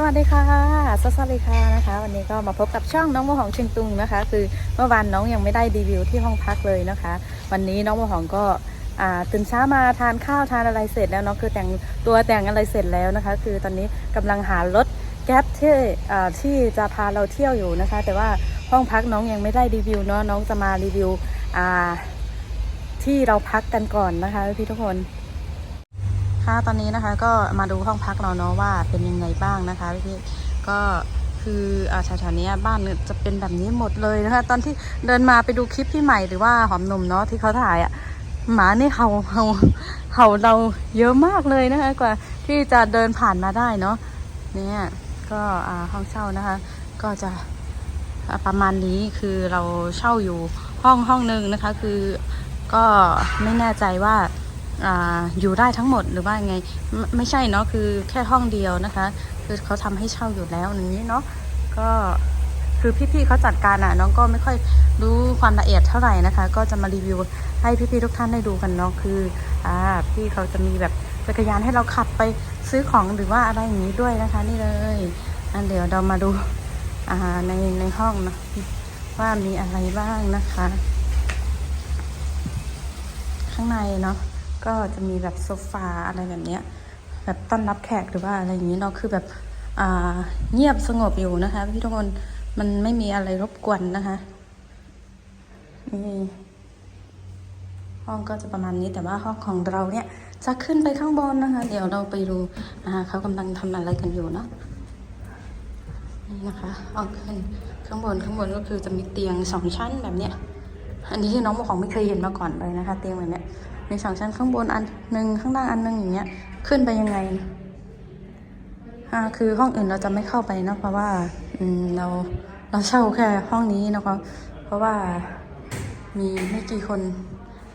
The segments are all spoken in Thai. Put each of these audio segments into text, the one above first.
สวัสดีค่ะสวัสดีค่ะนะคะ วันนี้ก็มาพบกับช่องน้องโมหองเชียงตุงนะคะ คือเมื่อวานน้องยังไม่ได้รีวิวที่ห้องพักเลยนะคะ วันนี้น้องโมหองก็ตื่นเช้ามาทานข้าวทานอะไรเสร็จแล้วเนาะคือแต่งตัวแต่งอะไรเสร็จแล้วนะคะ คือตอนนี้กำลังหารถแก๊ปที่ที่จะพาเราเที่ยวอยู่นะคะ แต่ว่าห้องพักน้องยังไม่ได้รีวิวเนาะน้องจะมารีวิวที่เราพักกันก่อนนะคะพี่ทุกคน ตอนนี้นะคะก็มาดูห้องพักเราเนาะว่าเป็นยังไงบ้างนะคะพี่ก็คืออ่าแถวๆนี้บ้านจะเป็นแบบนี้หมดเลยนะคะ ตอนที่เดินมาไปดูคลิปพี่ใหม่หรือว่าหอมหนุ่มเนาะที่เขาถ่ายอะ่ะหมานี่เห่าเห่าเห่าเราเยอะมากเลยนะคะ กว่าที่จะเดินผ่านมาได้เนาะเนี่ยก็อ่าห้องเช่านะคะ ก็จะประมาณนี้คือเราเช่าอยู่ห้องห้องหนึ่งนะคะ คือก็ไม่แน่ใจว่า ออยู่ได้ทั้งหมดหรือว่าไงไม่ใช่เนาะคือแค่ห้องเดียวนะคะ คือเขาทำให้เช่าอยู่แล้วอย่างนี้เนาะก็คือพี่ๆเขาจัดการอะน้องก็ไม่ค่อยรู้ความละเอียดเท่าไหร่นะคะ ก็จะมารีวิวให้พี่ๆทุกท่านได้ดูกันเนาะคืออ่าพี่เขาจะมีแบบจักรยานให้เราขับไปซื้อของหรือว่าอะไรอย่างนี้ด้วยนะคะ นี่เลยอันเดี๋ยวเรามาดูอ่าในในห้องเนาะว่ามีอะไรบ้างนะคะ ข้างในเนาะ ก็จะมีแบบโซฟาอะไรแบบเนี้ยแบบต้อนรับแขกหรือว่าอะไรอย่างนี้เนาะคือแบบอ่าเงียบสงบอยู่นะคะ พี่ทุกคนมันไม่มีอะไรรบกวนนะคะนี่ห้องก็จะประมาณนี้แต่ว่าห้องของเราเนี่ยจะขึ้นไปข้างบนนะคะ เดี๋ยวเราไปดูอ่าเขากำลังทำอะไรกันอยู่เนาะนี่นะคะห้องขึ้นข้างบนข้างบนก็คือจะมีเตียงสองชั้นแบบเนี้ยอันนี้ที่น้องของไม่เคยเห็นมาก่อนเลยนะคะ เตียงแบบเนี้ย มีสองชั้นข้างบนอันหนึ่งข้างล่างอันหนึ่งอย่างเงี้ย ขึ้นไปยังไงอ่าคือห้องอื่นเราจะไม่เข้าไปเนอะเพราะว่าอืมเราเราเช่าแค่ห้องนี้นะคะเพราะว่ามีไม่กี่คน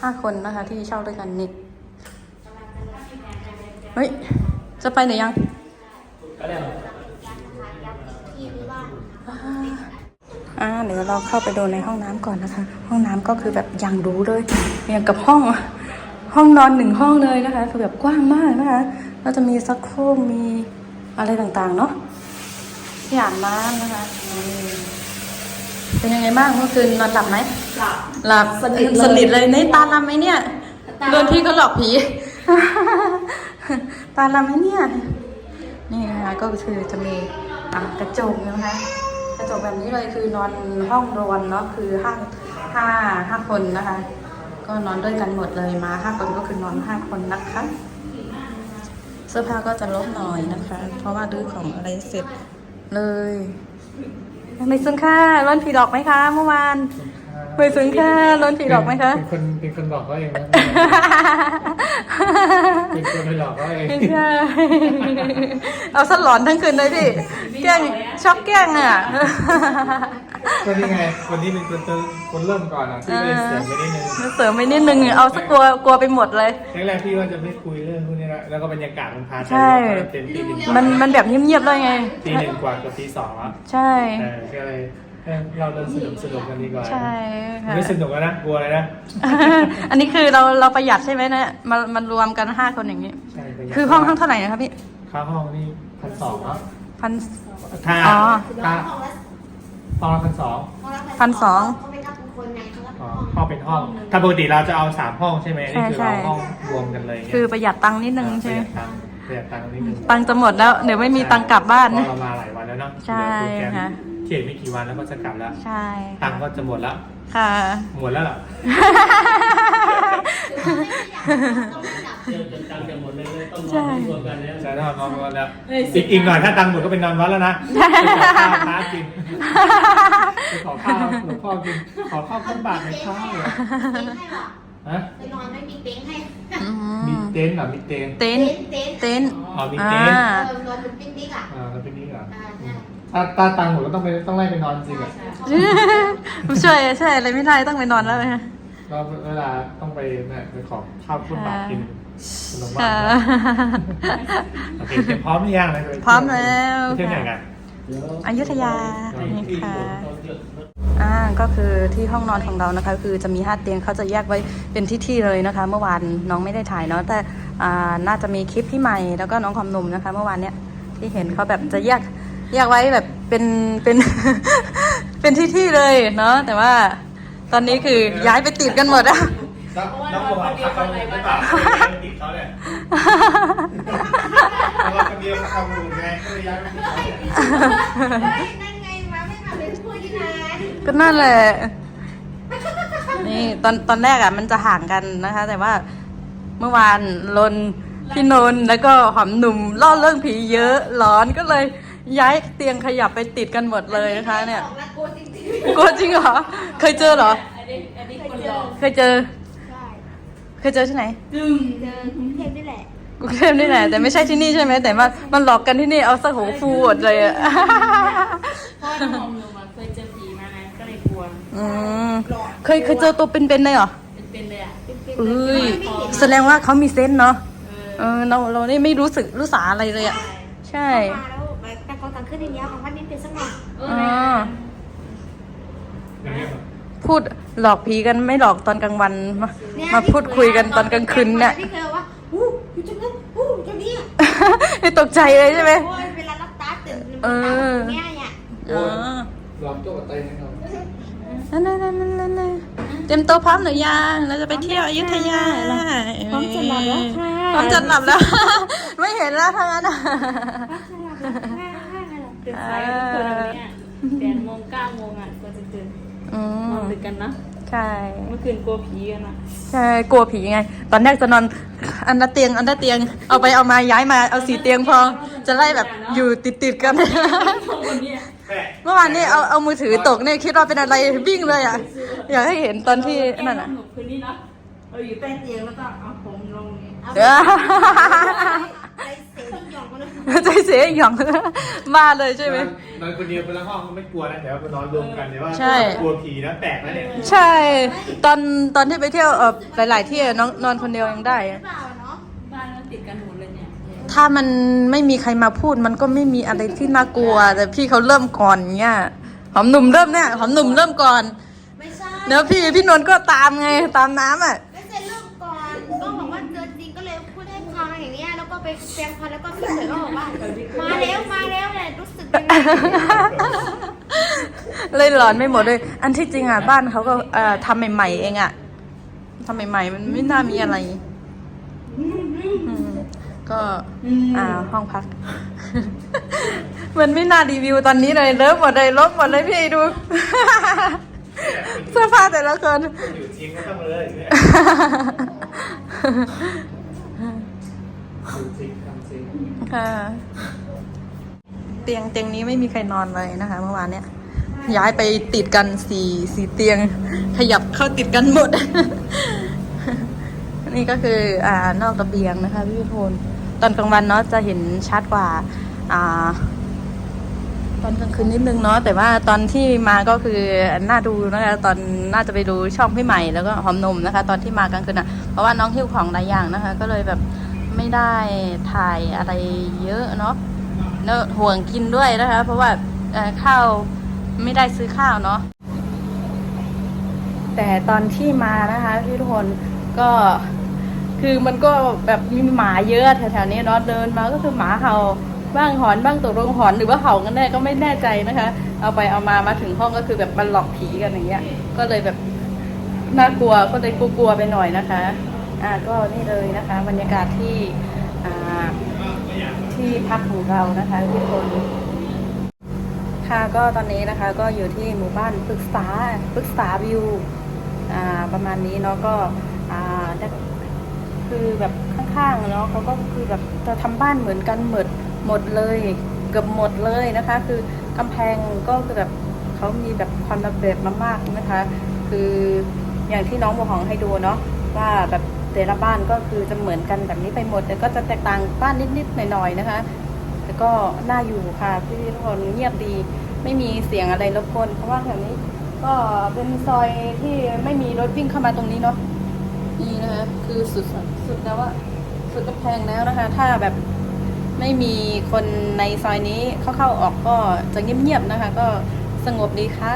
ห้าคนนะคะ ที่เช่าด้วยกันนี่เฮ้ยจะไปไหนยังอ่าเดี๋ยวเราเข้าไปดูในห้องน้ำก่อนนะคะ ห้องน้ำก็คือแบบอย่างหรู้เลยอย่างกับห้อง ห้องนอนหนึ่งห้องเลยนะคะคือแบบกว้างมากนะคะก็จะมีซักโครกมีอะไรต่างๆเนาะที่อาบน้ำนะคะอืมเป็นยังไงบ้างเมื่อคืนนอนหลับไหมหลับหลับสนิทเลยสนิทเลยนี่ตาลำไหมเนี่ยตาโดนพี่ก็หลอกผี ตาลำไหมเนี่ยนี่นะคะก็คือจะมีอะกระจกนะคะกระจกแบบนี้เลยคือนอนห้องรวมเนาะคือห้าห้าห้าคนนะคะ ก็นอนด้วยกันหมดเลยมาห้าคนก็คือนอนห้าคนนะคะ เสื้อผ้าก็จะลบหน่อยนะคะ เพราะว่าดื้อของอะไรเสร็จเลยไม่ซึ้งค่ะร้อนผีดอกไหมคะเมื่อวาน ไม่ซึ้งค่าร้อนผีดอกไหมคะ เป็นคนเป็นคนบอกเขาเองนะเป็นคนไปหลอกเขาเองไม่ใช่ เอาสลอนทั้งคืนเลยพี่แกล้งชอบแกล้งอะ ก็นี่ไงวันนี้เป็นคนเติมคนเริ่มก่อนอะพี่เลยเสียงไปนิดนึงเสริมไปนิดนึงเอาสักกลัวกลัวไปหมดเลยแรกๆพี่ว่าจะไม่คุยเรื่องพวกนี้ละแล้วก็บรรยากาศมันพาไปใช่เต็มที่หนึ่งมันมันแบบเงียบๆเลยไงตีหนึ่งกว่ากับตีสองอะใช่เออก็เลย เออเราเดินสนุกสนุกกันดีกว่าใช่ค่ะ ไม่สนุกแล้วนะกลัวอะไรนะ อันนี้คือเราเราประหยัดใช่ไหมเนี่ยมันมันรวมกันห้าคนอย่างนี้ ใช่ประหยัดคือห้องห้องเท่าไหร่นะครับพี่ค่าห้องนี่พันสองอะพัน ค่าอ๋อ ค่าห้องละพันสองพันสอง เขาไม่นับเป็นคนไงเขานับอ๋อห้องเป็นห้อง ถ้าปกติเราจะเอาสามห้องใช่ไหมนี่คือใช่เราใช่ ห้องรวมกันเลยไงคือประหยัดตังค์นิดนึงใช่ไหมประหยัดตังค์ประหยัดตังค์นิดนึงตังค์จะหมดแล้วเดี๋ยวไม่มีตังค์กลับบ้าน เพราะเรามาหลายวันแล้วเนาะใช่เดี๋ยวโปรแกรมค่ะ เขียนไม่กี่วันแล้วก็จะกลับแล้ว ใช่ตังค์ก็จะหมดแล้วค่ะ หมดแล้วเหรอใช่ใช่ถ้านอนวัดแล้วอีกอีกหน่อยถ้าตังค์หมดก็เป็นนอนวัดแล้วนะไปขอข้าวพระกินไปขอข้าวหลวงพ่อกินขอข้าวข้าวบาทในข้าวเหรอเต็นท์ให้หรอฮะไปนอนไม่มีเต็นท์ให้อืมีมเต็นท์เหรอมีเต็นท์เต็นเต็ท์นท์เต็นท์อ๋อมีอ่าเต็นท์เออนอนเป็นปิ๊กนิกอะอ่าแล้วเป็นนี่เหรออ่าใช่ ถ้าถ้าตังค์หมดก็ต้องไปต้องไล่ไปนอนจริงอะช่วยช่วยอะไรไม่ได้ต้องไปนอนแล้วไหมคะเราเวลาต้องไปเนี่ยไปขอข้าวข้าวบาทกินขนมบ้าค่ะนโอเคเตรียมพร้อมหรือยังเลยพร้อมแล้วไปเที่ยวไหนกันอยุธยานี่ค่ะอ่าก็คือที่ห้องนอนของเรานะคะ คือจะมีห้าเตียงเขาจะแยกไว้เป็นที่ๆเลยนะคะ เมื่อวานน้องไม่ได้ถ่ายเนาะแต่อ่าน่าจะมีคลิปพี่ใหม่แล้วก็น้องความหนุ่มนะคะ เมื่อวานเนี้ยที่เห็นเขาแบบจะแยก แยกไว้แบบเป็นเป็น เป็นที่ที่ๆเลยเนาะแต่ว่าตอนนี้คือย้ายไปติดกันหมดอะน้องน้องบอกทักเขาหรือเปล่าติดเขาเนี่ยเพราะว่าคนเดียวเขาทำหนุนไงก็เลยย้ายไปติดเขาเนี่ยเฮ้ยนั่นไงมาไม่มาเป็นพูดยังไงก็นั่นแหละนี่ตอนตอนแรกอะมันจะห่างกันนะคะ แต่ว่าเมื่อวานลนพี่นนท์แล้วก็หอมหนุ่มเล่าเรื่องผีเยอะร้อนก็เลย ย้ายเตียงขยับไปติดกันหมดเลยนะคะเนี่ยบอกแล้วกลัวจริงกลัวจริงเหรอ เคยเจอเหรอๆเคยเจอเคยเจอ ใช่เคยเจอที่ไหนเจอกรุงเทพนี่แหละกรุงเทพนี่แหละแต่ไม่ใช่ที่นี่ใช่ไหมแต่ว่ามันหลอกกันที่นี่เอาสักหูฟูหมดเลยอะเพราะว่าน้องหนูมาเคยเจอผีมาไงก็เลยกลัว อืมเคยเคยเจอตัวเป็นๆเลยเหรอเป็นๆเลยอะ เอ้ยแสดงว่าเขามีเซนส์เนาะเออ เออเราเรานี่ไม่รู้สึกรู้สาอะไรเลยอะ ใช่ มาแล้ว แบบแต่ก่อนกลางคืนอย่างเงี้ยของวันนี้เป็นสักหน่อยเอออ๋ออย่างเงี้ยพูดหลอกผีกันไม่หลอกตอนกลางวันมาเนี่ยมาพูดคุยกันตอนกลางคืนเนี่ยที่เคยว่าอู้อยู่ตรงนั้นอู้อยู่ตรงนี้อะไม่ตกใจเลยใช่ไหมโอ้ยเวลารับตาตื่นเออตาเนี่ยเนี่ยอ๋อลองโจ้กับเต้นให้เขานั่นนั่นนั่นนั่นนั่นเตรียมตัวพร้อมหรือยัง เราจะไปเที่ยวอยุธยาพร้อมจะหลับแล้วค่ะ พร้อมจะหลับแล้ว ไม่เห็นแล้วทางนั้นอะตื่นสายทุกคนวันเนี้ยแปดโมงเก้าโมงอะก็จะตื่นอืนอนมดึกกันนะใช่ เมื่อคืนกลัวผีกันอะใช่กลัวผีไง ตอนแรกจะนอนอันละเตียงอันละเตียงเอาไปเอามาย้ายมาเอาสีเตียงพอจะไล่แบบอยู่ติดติดๆกัน วันเนี้ยแม่เมื่อวานนี้เอาเอามือถือตกเนี่ยคิดว่าเป็นอะไรวิ่งเลยอะ อยากให้เห็นตอนที่นั่นอะ หคืนนี้นะเราอยู่ใต้เตียงแล้วก็เอาผมลงนี้เออใจเสี ใจเสียอย่างมาเลยใช่ไหมนอนคนเดียวคนละห้องก็ไม่กลัวนะแต่ว่าไปนอนรวมกันเดี๋ยวว่าใช่กลัวผีนะแปลกนะเนี่ยใช่ ตอนตอนที่ไปเที่ยวเออหลาย ๆ ที่อะน้องนอนคนเดียวยังได้หรือะอเปล่าเนาะบ้านก็ติดกันหมดเลยเนี่ยถ้ามันไม่มีใครมาพูดมันก็ไม่มีอะไรที่น่ากลัว แต่พี่เขาเริ่มก่อนเงี้ยหอมหนุ่มเริ่มเนี่ยหอมหนุ่มเริ่มก่อนไม่ใช่เดี๋ยวพี่พี่นนท์ก็ตามไงตามน้ำอะ ไปแปลงฟันแล้วก็พี่เสือก็บอกว่า มาแล้วมาแล้วเนี่ยรู้สึกยังไงเลยหลอนไม่หมดเลย อันที่จริงอะบ้านเขาก็เอ่อทำใหม่ๆเองอะทำใหม่ๆมันไม่น่ามีอะไรอืมก็อ่าห้องพัก มันไม่น่ารีวิวตอนนี้เลยเลิฟหมดเลยลบหมดเลยพี่ดู เสื้อผ้าแต่ละคน อยู่จริงก็ต้องเลย ค่ะ เตียงเตียงนี้ไม่มีใครนอนเลยนะคะ เมื่อวานเนี้ยย้ายไปติดกันสี่สี่เตียง ขยับเข้าติดกันหมด นี่ก็คืออ่านอกระเบียงนะคะพี่โทน ตอนกลางวันเนาะจะเห็นชัดกว่า อ่า ตอนกลางคืนนิดนึงเนาะแต่ว่าตอนที่มาก็คือน่าดูนะคะตอนน่าจะไปดูช่องพี่ใหม่แล้วก็หอมนมนะคะ ตอนที่มากลางคืนอะเพราะว่าน้องหิ้วของหลายอย่างนะคะ ก็เลยแบบ ไม่ได้ถ่ายอะไรเยอะเนาะเนอะห่วงกินด้วยนะคะ เพราะว่าข้าวไม่ได้ซื้อข้าวเนาะแต่ตอนที่มานะคะพี่ทุกคนก็คือมันก็แบบมีหมาเยอะแถวๆนี้เนาะเดินมาก็คือหมาเห่าบ้างหอนบ้างตกลงหอนหรือว่าเห่ากันแน่ก็ไม่แน่ใจนะคะ เอาไปเอามามาถึงห้องก็คือแบบมันหลอกผีกันอย่างเงี้ย ก็เลยแบบน่ากลัวก็เลยกลัวๆไปหน่อยนะคะ อ่าก็นี่เลยนะคะบรรยากาศที่อ่าที่พักของเรานะคะทุกคนค่ะก็ตอนนี้นะคะก็อยู่ที่หมู่บ้านปรึกษาปรึกษาวิวอ่าประมาณนี้เนาะก็อ่าคือแบบข้างๆเนาะเขาก็คือแบบจะทำบ้านเหมือนกันหมดหมดเลยเกือบหมดเลยนะคะ คือกำแพงก็คือแบบเขามีแบบความระเบียบมามากนะคะ คืออย่างที่น้องบัวหองให้ดูเนาะว่าแบบ แต่ละบ้านก็คือจะเหมือนกันแบบนี้ไปหมด แต่ก็จะแตกต่างบ้านนิดๆหน่อยๆนะคะ แต่ก็น่าอยู่ค่ะพี่ทุกคนเงียบดี ไม่มีเสียงอะไรรบกวนเพราะว่าแถวนี้ก็เป็นซอยที่ไม่มีรถวิ่งเข้ามาตรงนี้เนาะนี่นะคะคือสุดสุดแล้วว่าสุดกำแพงแล้วนะคะ ถ้าแบบไม่มีคนในซอยนี้เข้าเข้าออกก็จะเงียบๆนะคะ ก็สงบดีค่ะ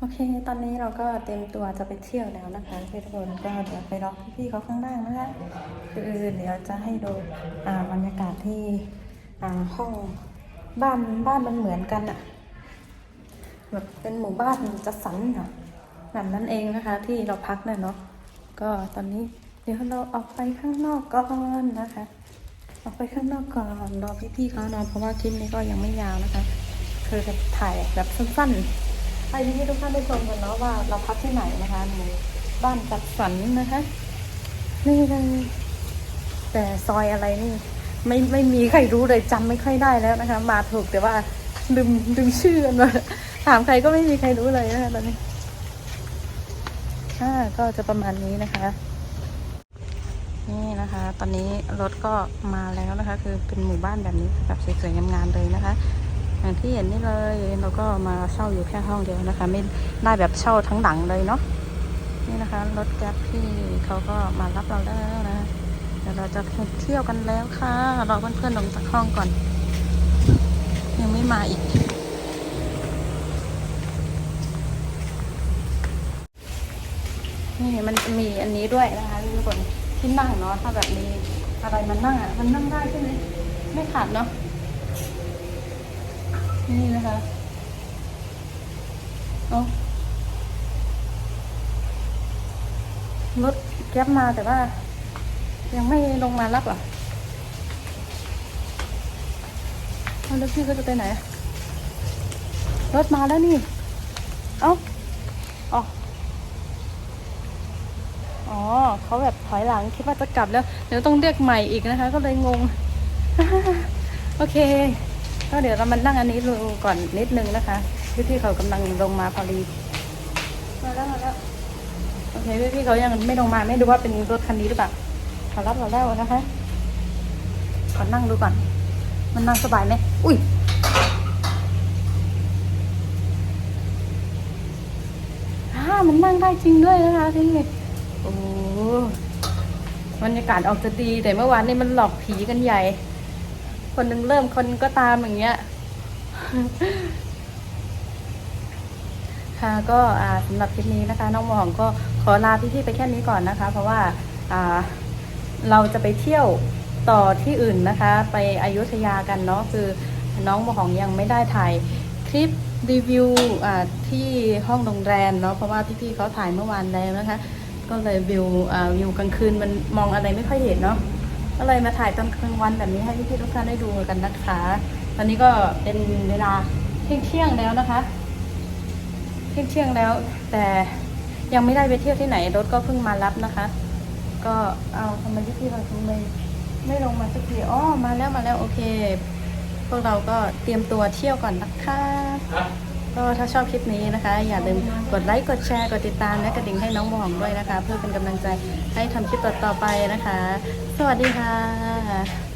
โอเค ตอนนี้เราก็เตรียมตัวจะไปเที่ยวแล้วนะคะทุกคนก็เดี๋ยวไปรอพี่ๆเขาข้างล่างนะคะคือเดี๋ยวจะให้ดูอ่าบรรยากาศที่อ่าห้องบ้านบ้านมันเหมือนกันอะแบบเป็นหมู่บ้านจัดสรรเนาะแบบนั้นเองนะคะ ที่เราพักเนี่ยเนาะก็ตอนนี้เดี๋ยวเราออกไปข้างนอกก่อนนะคะ ออกไปข้างนอกก่อนรอพี่ๆเขานอนเพราะว่าคลิปนี้ก็ยังไม่ยาวนะคะ คือจะถ่ายแบบสั้นๆ ให้พี่ๆทุกท่านได้ชมกันเนาะว่าเราพักที่ไหนนะคะหมู่บ้านจัดสรรนะคะ นี่เลยแต่ซอยอะไรนี่ ไม่ไม่มีใครรู้เลยจำไม่ค่อยได้แล้วนะคะ มาถูกแต่ว่าลืมลืมชื่อกันมาถามใครก็ไม่มีใครรู้เลยนะคะตอนนี้อ่าก็จะประมาณนี้นะคะ นี่นะคะ ตอนนี้รถก็มาแล้วนะคะ คือเป็นหมู่บ้านแบบนี้แบบสวยๆงามๆเลยนะคะ อย่างที่เห็นนี่เลยเราก็มาเช่าอยู่แค่ห้องเดียวนะคะ ไม่ได้แบบเช่าทั้งหลังเลยเนาะนี่นะคะรถแก๊ปที่เขาก็มารับเราแล้วนะเดี๋ยวเราจะเที่ยวกันแล้วค่ะรอเพื่อนๆลงจากห้องก่อน ยังไม่มาอีกนี่มันมีอันนี้ด้วยนะคะทุกคนที่นั่งเนาะถ้าแบบมีอะไรมันนั่งอะมันนั่งได้ใช่ไหมไม่ขาดเนาะ นี่นะคะ เอารถแก๊บมาแต่ว่า ยังไม่ลงมารับหรอแล้วพี่ก็จะไปไหน รถมาแล้วนี่ เอ้าอ๋ออ๋อเขาแบบถอยหลังคิดว่าจะกลับแล้ว เดี๋ยวต้องเรียกใหม่อีกนะคะ ก็เลยงง โอเค ก็เดี๋ยวเรามานั่งอันนี้ดูก่อนนิดนึงนะคะพี่พี่เขากำลังลงมาพอดีมาแล้วมาแล้วโอเคพี่พี่เขายังไม่ลงมาไม่รู้ว่าเป็นรถคันนี้หรือเปล่าเขารับเราแล้วนะคะขอนั่งดูก่อน มันนั่งสบายไหมอุ้ยอ่ามันนั่งได้จริงด้วยนะคะพี่โอ้บรรยากาศออกจะดีแต่เมื่อวานนี้มันหลอกผีกันใหญ่ คนหนึงเริ่มคนนึงก็ตามอย่างเงี้ย ค่ะก็อ่าสำหรับคลิปนี้นะคะ น้องหมองก็ขอลาพี่ๆไปแค่นี้ก่อนนะคะ เพราะว่าอ่าเราจะไปเที่ยวต่อที่อื่นนะคะ ไปอยุธยากันเนาะคือน้องหมองยังไม่ได้ถ่ายคลิปรีวิวอ่าที่ห้องโรงแรมเนาะเพราะว่าพี่ๆเขาถ่ายเมื่อวานแล้วนะคะ ก็เลยวิวอ่าวิวกลางคืนมันมองอะไรไม่ค่อยเห็นเนาะ ก็เลยมาถ่ายตอนกลางวันแบบนี้ให้พี่ๆทุกท่านได้ดูกันนะคะ ตอนนี้ก็เป็นเวลาเที่ยงเที่ยงแล้วนะคะ เที่ยงเที่ยงแล้ว แต่ยังไม่ได้ไปเที่ยวที่ไหนรถก็เพิ่งมารับนะคะ ก็เอาทำไมพี่ๆเราถึงไม่ไม่ลงมาสักทีอ๋อมาแล้วมาแล้วโอเค พวกเราก็เตรียมตัวเที่ยวก่อนนะคะ ก็ถ้าชอบคลิปนี้นะคะ อย่าลืมกดไลค์กดแชร์กดติดตามและกระดิ่งให้น้องบองด้วยนะคะ เพื่อเป็นกำลังใจให้ทำคลิปต่อๆไปนะคะ สวัสดีค่ะ